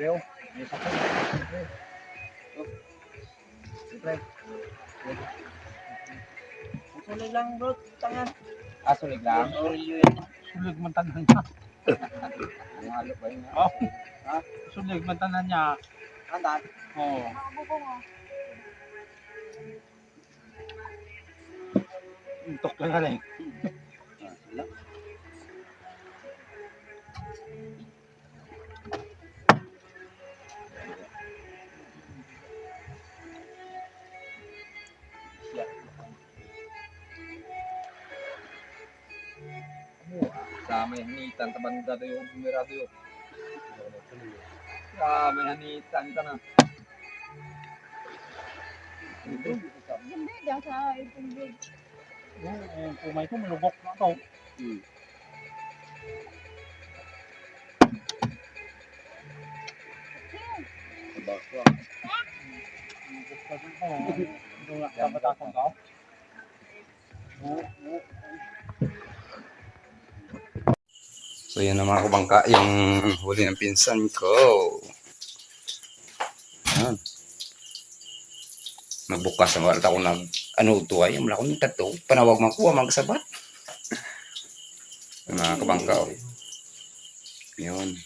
Depreo. May sakit. Depreo. Sulit lang bro, tangan. Ah, sulig lang. Sulig man tanan niya. Ang halo ba yun? Oh. Sulig man tanan niya. Andan. Oh. Untok lang galing. Sa may hanitan, tabanda doon yung bumirado yun. Sa may hanitan ka na. Hindi, dahil sa itong Yung kumay ko malubok na to. Malubok na din ko. Doon na kabatakon ka. So yun na mga kabangka, yung huli ng pinsan ko. Yan. Nagbukas ang warat ako nag, ano to ay, wala akong tato. Panawag man ko, magsabat. Yung mga kabangka, oh. Yun.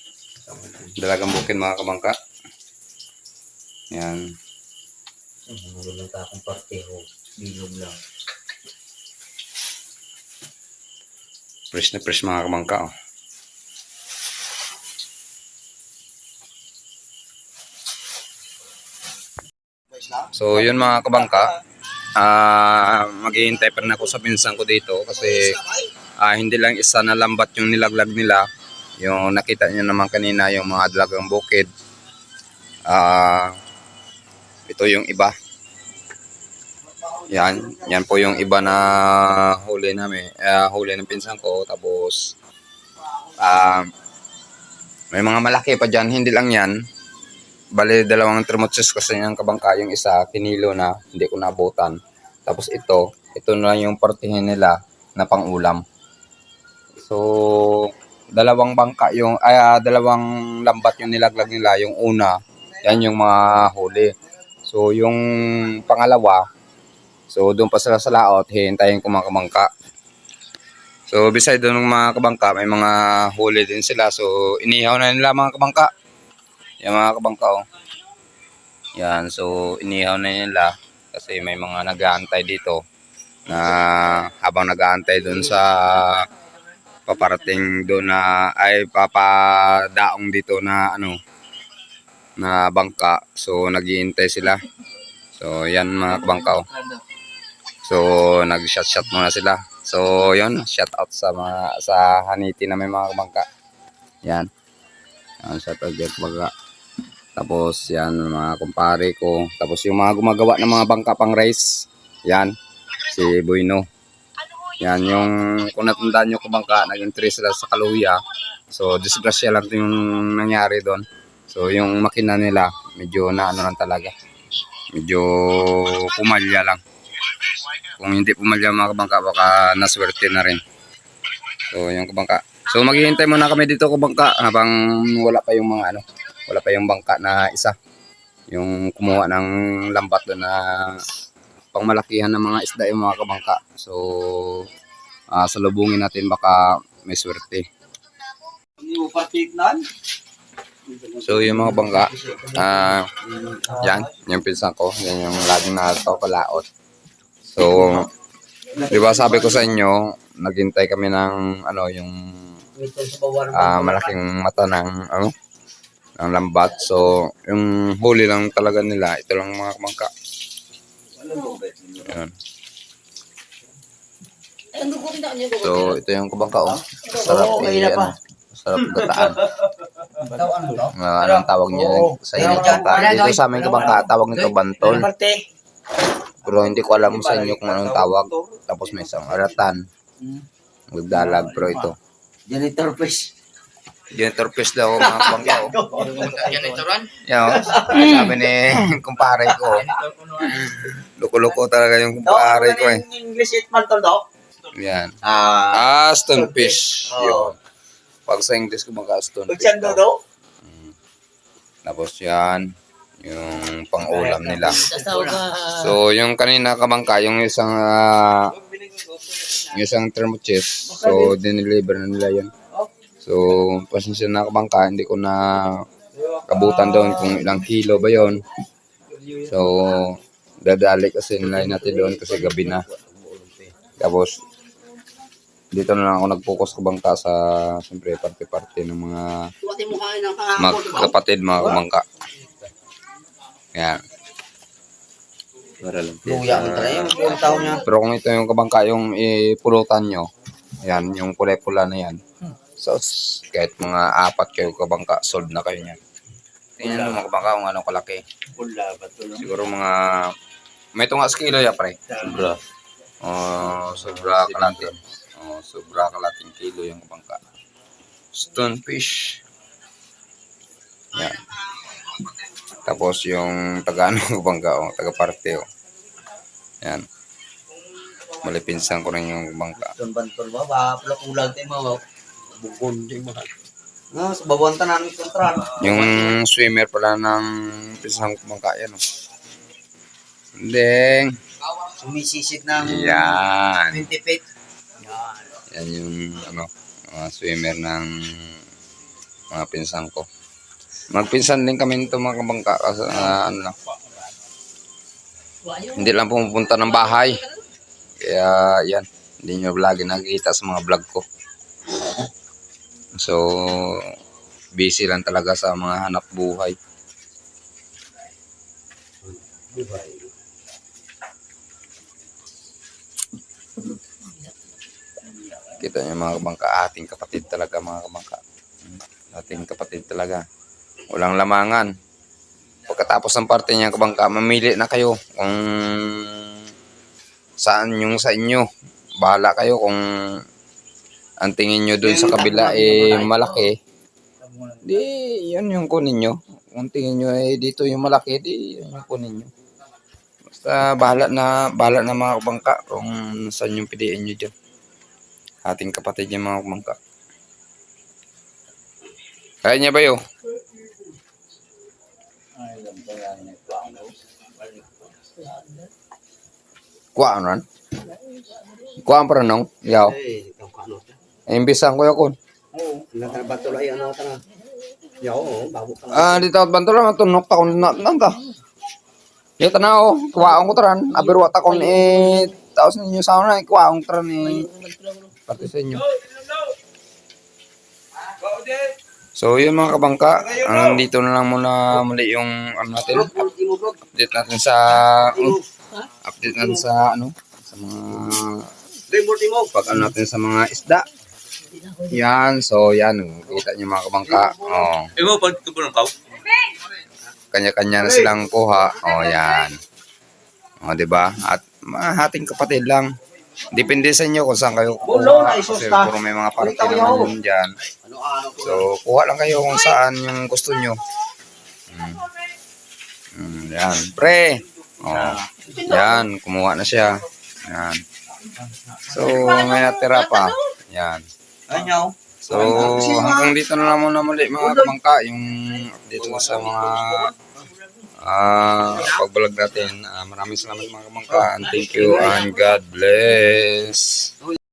Dalagang bukin mga kabangka. Yan. Wala ka akong parteho. Bilog lang. Fresh na fresh mga kabangka, oh. So, yun mga kabangka. Ah, maghihintay pa rin ako sa pinsan ko dito kasi ah, hindi lang isa na lambat yung nilaglag nila. Yung nakita niyo naman kanina yung mga dalagang bukid. Ah, ito yung iba. Yan, yan po yung iba na huli namin, ah, huli ng pinsan ko. Tapos, ah, may mga malaki pa dyan, hindi lang yan. Bali, dalawang thermotsis kasi yung kabangka, yung isa, kinilo na, hindi ko nabutan. Tapos ito, ito na yung partihin nila na pang-ulam. So, dalawang bangka yung, ay, ah, dalawang lambat yung nilaglag nila. Yung una, yan yung mga huli. So, yung pangalawa, so doon pa sila sa laot, hihintayin ko mga kabangka. So, beside doon ng mga kabangka, may mga huli din sila. So, inihaw na nila mga kabangka. Yung mga kabangka, oh. Yan, so inihaw na nila kasi may mga nag-aantay dito na habang nag-aantay doon sa paparating doon na ay papadaong dito na ano na bangka. So naghihintay sila. So yan mga kabangka. oh. So nag-shot shot muna sila. So yun, shout out sa mga sa Haniti na may mga kabangka. Yan. Yan shout out dyan kabangka. Tapos yan mga kumpare ko. Tapos yung mga gumagawa ng mga bangka pang race. Yan. Si Buino. Yan yung kung natandaan nyo kabangka, nag-entry sila sa Kaluya. So disgrasya lang yung nangyari doon. So yung makina nila medyo na ano lang talaga. Medyo pumalya lang. Kung hindi pumalya mga kabangka baka naswerte na rin. So yung kabangka. So maghihintay muna kami dito kabangka habang wala pa yung mga ano wala pa yung bangka na isa. Yung kumuha ng lambat doon na pangmalakihan ng mga isda yung mga kabangka. So, ah salubungin natin baka may swerte. So, yung mga bangka, ah yan, yung pinsan ko, yan yung laging nataw kalaot. So, di ba sabi ko sa inyo, naghintay kami ng ano, yung ah, malaking mata ng ano ng lambat. So, yung huli lang talaga nila, ito lang mga kamangka. Ayan. So, ito yung kabangka, oh. Sarap i, mahirap ano, sarap gataan. Ano? Uh, anong tawag niya sa inyo kabangka? Dito sa amin kabangka, tawag nito bantol. Parte. Pero hindi ko alam sa inyo kung anong tawag. Tapos may isang aratan. Magdalag, pero ito. Janitor fish. Fish daw mga kabangka, oh. Janitoran? Yan, oh. Sabi ni kumpare ko. Loko-loko talaga yung kumpare ko, eh. English it man to daw. Yan. Ah. Ah, stonefish. Yun. Pag sa English kabangka, stone fish Pagsan daw. Mm. Tapos yan, yung pang-ulam nila. So, yung kanina kabangka, yung isang ah, yung isang thermochest. So, dineliver na nila yun. So, pasensya na kabangka, hindi ko na kabutan doon kung ilang kilo ba yon. So, dadali kasi nila natin doon kasi gabi na. Tapos, dito na lang ako nag-focus kabangka sa, siyempre, parte-parte ng mga magkapatid, mga kabangka. Yan. Para lang. Luya talaga yung buong tao niya. Pero kung ito yung kabangka yung ipulutan nyo, yan, yung kulay-pula na yan. So, kahit mga apat kayo kabangka, sold na kayo niyan. Tingnan mo mga kabangka kung anong kalaki. Pula ba ito? Siguro mga, may tungas kilo ya pre. Sobra. Oh, sobra kalate. Oh, sobra kalating kilo yung kabangka. Stonefish. Yan. Tapos yung taga ano kabangka, oh, taga parte oh. Yan. Malipinsan ko rin yung bangka. Doon ba? Ba, pula-pulag tayo mo. Bukon tayo mo. No, sa bawang tanan ng kontran. Yung swimmer pala ng pisang kumangka yan. Oh. Deng. Sumisisid ng Yan. 20 feet. Yan yung ano, mga swimmer ng mga pinsan ko. Magpinsan din kami nito mga kabangka kasi ah, ano lang. Hindi lang pumupunta ng bahay. Kaya yan, hindi nyo lagi nakikita sa mga vlog ko. So, busy lang talaga sa mga hanap buhay. Kita niyo mga kabangka, ating kapatid talaga mga kabangka. Ating kapatid talaga. Walang lamangan. Pagkatapos ng parte niya kabangka, mamili na kayo kung saan yung sa inyo. Bahala kayo kung ang tingin nyo dun sa kabila eh malaki. Di, yun yung kunin nyo. Kung tingin nyo eh dito yung malaki, di yun yung kunin nyo. Basta bahala na, bahala na mga kabangka kung saan yung piliin nyo dyan ating kapatid yung mga kumangka. Kaya niya ba yun? Kuhaan ran? Kuhaan pa rin nung? Yaw. Ka ano. Eh, imbisan ko yakon. Oo. Nang bantol ay ano ta na. Yo, bago ka. Ah, di tawad banto lang. Tunok ta kung na nanta. Yung tanaw, kuhaan ko taran. Abirwa ta kung eh, taos ninyo sa una, kuhaan ko taran eh. Pati sa inyo. So, yun mga kabangka. Hanggang dito na lang muna muli yung ano natin. Update natin sa, uh, update natin sa ano, sa mga pag ano natin sa mga isda. Yan, so yan, kita niyo mga kabangka. Oh, Imo, pag ito po ng kaw? kanya-kanya na silang kuha. Oh, yan. Oh, 'di ba? At mga hating kapatid lang. Depende sa inyo kung saan kayo kukuha. Kasi puro may mga party naman yun dyan. Ano. So, kuha lang kayo kung saan yung gusto nyo. Mm. Mm, yan. Pre! Oh, yan, kumuha na siya. Yan. So, may natira pa. Yan. Anyaw. So, hanggang dito na lang muna muli mga kamangka, yung ko sa mga ah pag-vlog natin. Ah, maraming salamat mga kamangka and thank you and God bless.